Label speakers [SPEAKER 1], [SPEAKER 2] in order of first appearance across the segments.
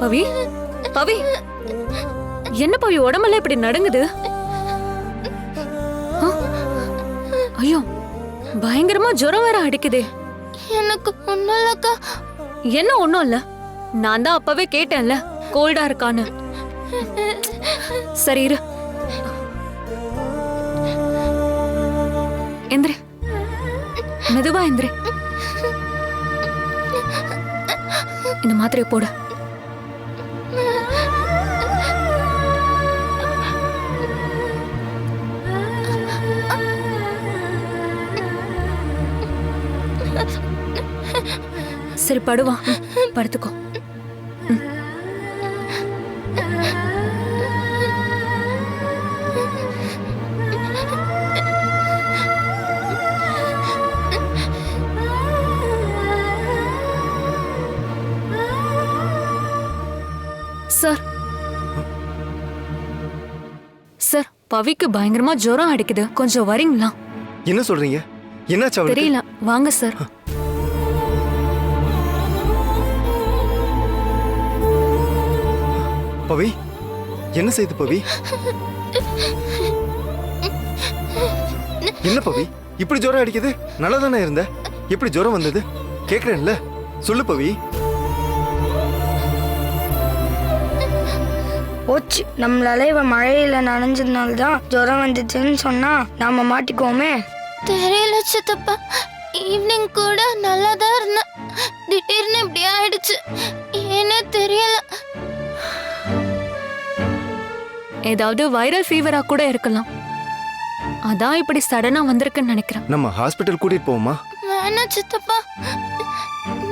[SPEAKER 1] பவி பவி. என்ன பவி உடம்பெல்லாம் இப்படி நடுங்குது? ஐயோ பயங்கரமா ஜுரம் வேற அடிக்குதே.
[SPEAKER 2] எனக்கு ஒண்ணும் இல்லக்கா.
[SPEAKER 1] என்ன ஒண்ணும் இல்ல? நான் தான் அப்பவே கேட்டேன்ல கோல்டா இருக்கான்னு. சரி இரு. எந்திரே. மெதுவா எந்திரே. இந்த மாத்திரையை போடு. சரி படுவா. படுத்துக்கோ. ம். சார் சார் பவிக்கு பயங்கரமா ஜுரம் அடிக்குது. கொஞ்சம் வரீங்களா?
[SPEAKER 3] என்ன சொல்றீங்க? என்னாச்சு அவளுக்கு?
[SPEAKER 1] தெரியல. வாங்க சார்
[SPEAKER 3] பவி என்ன செய்து பவி? என்ன பவி? இப்படி ஜுரம் அடிக்குது? நல்லா தானே இருந்த? எப்படி ஜுரம் வந்தது? கேக்குறேன்ல. சொல்லு பவி.
[SPEAKER 4] போச்சு. நம்மளால இவ மழையில நனைஞ்சதுனால தான் ஜுரம் வந்துச்சுன்னு சொன்னா நாம மாட்டிக்குவோமே.
[SPEAKER 2] தெரியல சித்தப்பா. ஈவினிங் கூட நல்லா தான் இருந்தேன். திடீர்னு இப்படி ஆயிடுச்சு. ஏனே தெரியல.
[SPEAKER 1] ஏதாவது வைரல் ஃபீவரா கூட இருக்கலாம். அதான் இப்படி சடனா வந்திருக்குன்னு நினைக்கிறேன்.
[SPEAKER 3] நம்ம ஹாஸ்பிட்டல் கூட்டிட்டு போவோமா?
[SPEAKER 2] வேணாம் சித்தப்பா.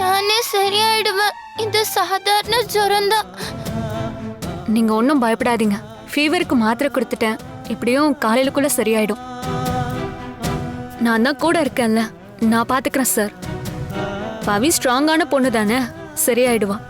[SPEAKER 2] நானே சரியாயிடுவேன். இது சாதாரண ஜுரம் தான்
[SPEAKER 1] நீங்க ஒன்றும் பயப்படாதீங்க. ஃபீவருக்கு மாத்திரை கொடுத்துட்டேன். எப்படியும் காலையிலுக்குள்ள சரியாயிடும். நான் தான் கூட இருக்கேன்ல. நான் பாத்துக்கிறேன் சார் பவி ஸ்ட்ராங்கான பொண்ணு தானே. சரியாயிடுவான்